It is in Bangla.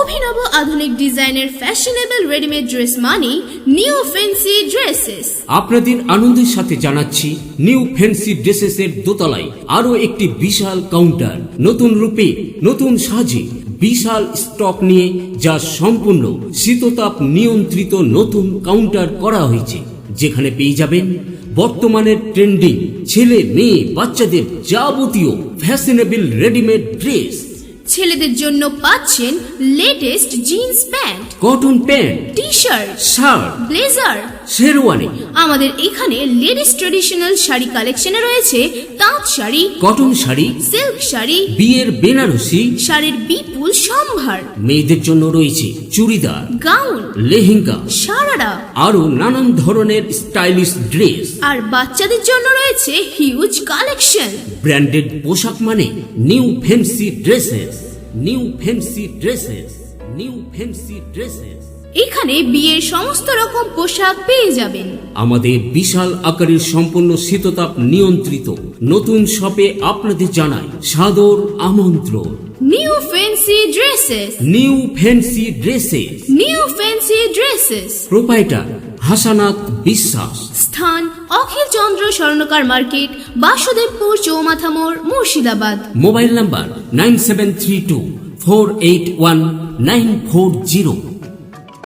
অভিনব আধুনিক ডিজাইনের ফ্যাশনেবল রেডিমেড ড্রেস মানি নিউ ফেন্সি ড্রেসেস আপনাদের আনন্দের সাথে জানাচ্ছি নিউ ফ্যান্সি ড্রেসেস এর দোতলায় আরও একটি বিশাল কাউন্টার নতুন রূপে, নতুন সাজে, বিশাল স্টক নিয়ে যা সম্পূর্ণ শীততাপ নিয়ন্ত্রিত নতুন কাউন্টার করা হয়েছে। যেখানে পেয়ে যাবেন বর্তমানের ট্রেন্ডিং ছেলে, মেয়ে, বাচ্চাদের যাবতীয় ফ্যাশনেবল রেডিমেড ড্রেস ছেলেদের জন্য পাচ্ছেন latest jeans pant cotton pant T shirt shirt blazer sherwani আমাদের এখানে লেডিস ট্রেডিশনাল শাড়ি কালেকশনে রয়েছে তাঁত শাড়ি কটন শাড়ি সিল্ক শাড়ি বিয়ের বেনারসি শাড়ির বিপুল সম্ভার। মেয়েদের জন্য রয়েছে চুড়িদার গাউন লেহেঙ্গা সারারা। আরও নানান ধরনের স্টাইলিশ ড্রেস আর বাচ্চাদের জন্য রয়েছে হিউজ কালেকশন ব্র্যান্ডেড পোশাক মানে new fancy dresses new fancy dresses new fancy dresses এখানে বিয়ের সমস্ত রকম পোশাক পেয়ে যাবেন। আমাদের বিশাল আকারের সম্পূর্ণ শীততাপ নিয়ন্ত্রিত। নতুন শপে আপনাদের জানাই সাদর আমন্ত্রণ। New fancy dresses new fancy dresses new fancy dresses proprietor Hasanat Biswas স্থান অখিল চন্দ্র স্বর্ণকার মার্কেট, বাসুদেবপুর চৌমাথা মোড়, Murshidabad. Mobile number nine seven three two four eight one nine four zero.